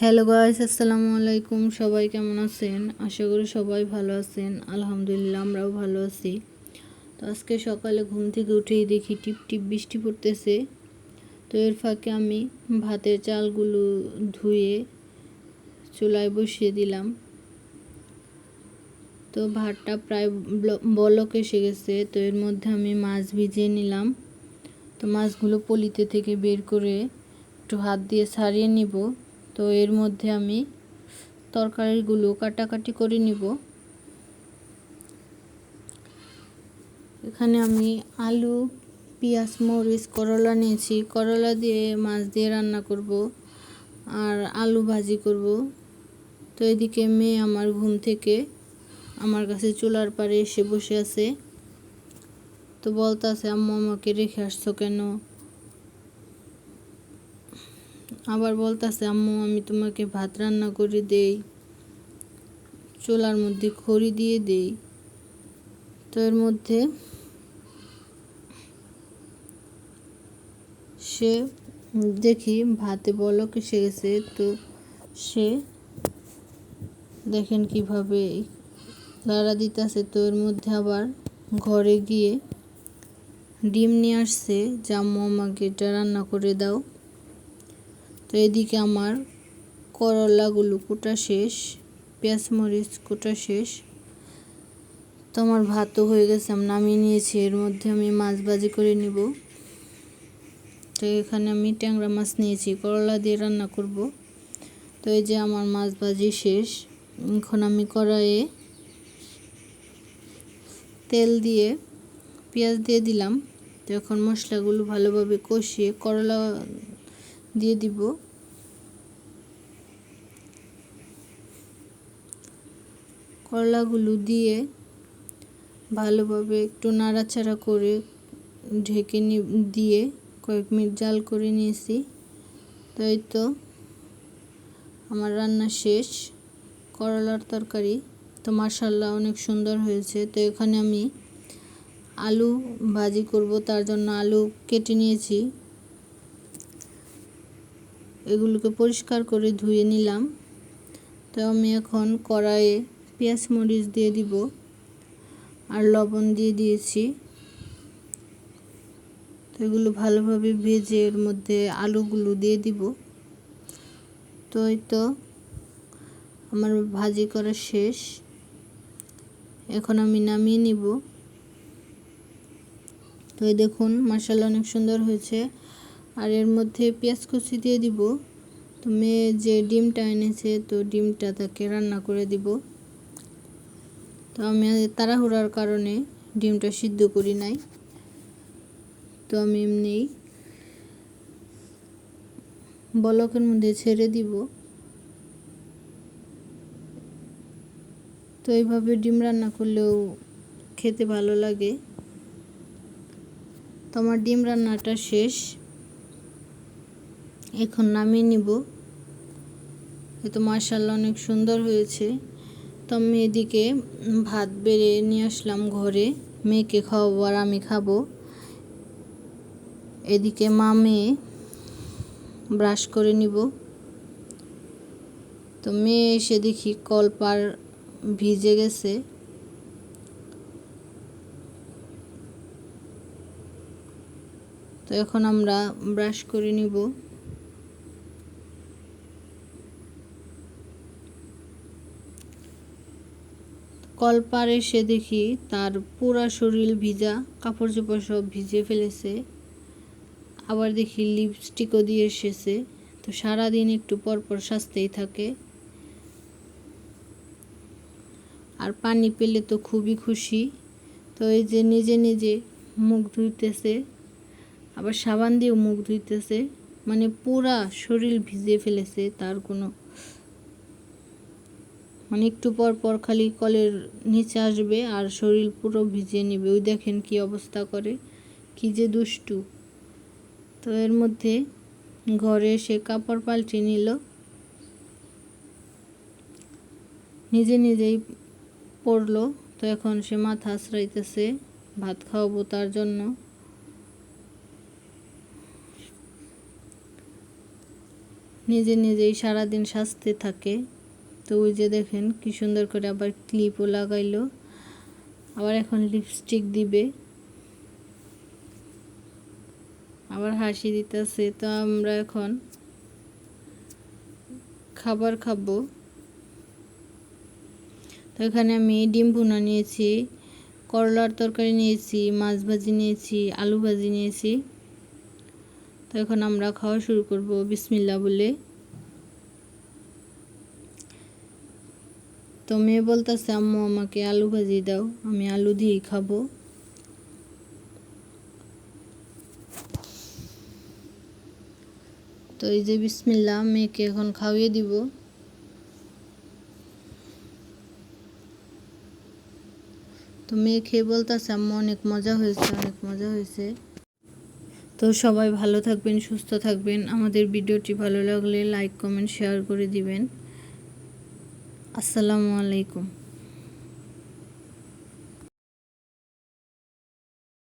Hello guys আসসালামু আলাইকুম। সবাই কেমন আছেন? আশা করি সবাই ভালো আছেন। আলহামদুলিল্লাহ, আমরাও ভালো আছি। তো আজকে সকালে ঘুম থেকে উঠেই দেখি টিপ টিপ বৃষ্টি পড়তেছে। তো এর ফাঁকে আমি ভাতের চালগুলো ধুয়ে চুলায় বসিয়ে দিলাম। তো ভাতটা প্রায় ব্ল- বলক এসে গেছে। তো এর মধ্যে আমি মাছ ভিজিয়ে নিলাম। তো মাছগুলো পলিতে থেকে বের করে একটু হাত দিয়ে ছাড়িয়ে নিব। তো এর মধ্যে আমি তরকারিগুলো কাটাকাটি করে নিব। এখানে আমি আলু, পেঁয়াজ, মরিচ, করলা নিয়েছি। করলা দিয়ে মাছ দিয়ে রান্না করব আর আলু ভাজি করব। তো এদিকে মেয়ে আমার ঘুম থেকে আমার কাছে চুলার পাড়ে এসে বসে আছে। তো বলতাছে, আম্মু, আমাকে রেখে আসছো কেন? আবার বলতাছে, আম্মু, আমি তোমাকে ভাত রান্না করে দেই, চোলার মধ্যে খড়ি দিয়ে দেই। তো এর মধ্যে সে দেখি ভাতে বলক এসে গেছে, তো সে দেখেন কীভাবে লাড়া দিতেছে। তো এর মধ্যে আবার ঘরে গিয়ে ডিম নিয়ে আসছে যে, আম্মু, আমাকে এটা রান্না করে দাও। তো এদিকে আমার করলাগুলো কুটা শেষ, পেঁয়াজ মরিচ কুটা শেষ। তো আমার ভাতও হয়ে গেছে, আমি নামিয়ে নিয়েছি, এর মধ্যে আমি মাছ ভাজি করে নিব। তো এখানে আমি ট্যাংরা মাছ নিয়েছি, করলা দিয়ে রান্না করব। তো এই যে আমার মাছ ভাজি শেষ, এখন আমি কড়াইয়ে তেল দিয়ে পেঁয়াজ দিয়ে দিলাম। তো এখন মশলাগুলো ভালোভাবে কষিয়ে করলা দিয়ে দিব। করলাগুলো দিয়ে ভালোভাবে একটু নাড়াচাড়া করে ঢেকে দিয়ে কয়েক মিনিট জাল করে নিয়েছি। তো এই তো আমার রান্না শেষ। করলার তরকারি তো মার্শাল্লাহ অনেক সুন্দর হয়েছে। তো এখানে আমি আলু ভাজি করব, তার জন্য আলু কেটে নিয়েছি। এগুলোকে পরিষ্কার করে ধুয়ে নিলাম। তো আমি এখন কড়াইয়ে পেঁয়াজ মরিচ দিয়ে দিব আর লবণ দিয়ে দিয়েছি। তো এগুলো ভালোভাবে ভেজে এর মধ্যে আলুগুলো দিয়ে দিব। তো এই তো আমার ভাজি করা শেষ। এখন আমি নামিয়ে নিব। তো দেখুন মশালা অনেক সুন্দর হয়েছে। আর এর মধ্যে পেঁয়াজ কুচি দিয়ে দিব। তো মেয়ে যে ডিমটা এনেছে, তো ডিমটা তাকে রান্না করে দিব। তো আমি তাড়াহুড়ার কারণে ডিমটা সিদ্ধ করি নাই। তো আমি এমনি বলকের মধ্যে ছেড়ে দিব। তো এইভাবে ডিম রান্না করলেও খেতে ভালো লাগে। তো আমার ডিম রান্নাটা শেষ। এখন নামিয়ে নিব। এ তো মার্শাল্লাহ অনেক সুন্দর হয়েছে। তো আমি এদিকে ভাত বেড়ে নিয়ে আসলাম ঘরে, মেয়েকে খাওয়াবো আর আমি খাব। এদিকে মা মেয়ে ব্রাশ করে নিব। তো মেয়ে এসে দেখি কলপার ভিজে গেছে। তো এখন আমরা ব্রাশ করে নিব। কলপার এসে দেখি তার পুরা শরীর ভিজা কাপড় চোপড় সব ভিজে ফেলেছে। আবার দেখি লিপস্টিকও দিয়ে এসেছে। তো সারাদিন একটু পরপর সাজতেই থাকে। আর পানি পেলে তো খুবই খুশি। তো এই যে নিজে নিজে মুখ ধুইতেছে, আবার সাবান দিয়েও মুখ ধুইতেছে। মানে পুরা শরীর ভিজে ফেলেছে, তার কোনো মানে একটু পর পর খালি কলের নিচে আসবে আর শরীর পুরো ভিজিয়ে নেবে। ওই দেখেন কি অবস্থা করে, কি যে দুষ্টু। তো এর মধ্যে ঘরে এসে কাপড় পাল্টে নিল। নিজে নিজেই পড়ল। তো এখন সে মাথা আশ্রাইতেছে, ভাত খাওয়াবো তার জন্য। নিজে নিজেই সারাদিন সাজতে থাকে। তো ওই যে দেখেন কি সুন্দর করে আবার ক্লিপও লাগাইলো। আবার এখন লিপস্টিক দিবে। আবার হাসি দিতেছে। তো আমরা এখন খাবার খাব। তো এখানে আমি ডিম ভুনা নিয়েছি, করলার তরকারি নিয়েছি, মাছ ভাজি নিয়েছি, আলু ভাজি নিয়েছি। তো এখন আমরা খাওয়া শুরু করব। বিসমিল্লা বলে। তো মেয়ে বলতেছে, আম্মু, আমাকে আলু ভাজি দাও, আমি আলু দিয়েই খাব। তো এই যে বিসমিল্লা মেয়েকে এখন খাওয়িয়ে দিব। তো মেয়ে খেয়ে বলতেছে, আম্মু, অনেক মজা হয়েছে, অনেক মজা হয়েছে। তো সবাই ভালো থাকবেন, সুস্থ থাকবেন। আমাদের ভিডিওটি ভালো লাগলে লাইক, কমেন্ট, শেয়ার করে দিবেন। আসসালামু আলাইকুম।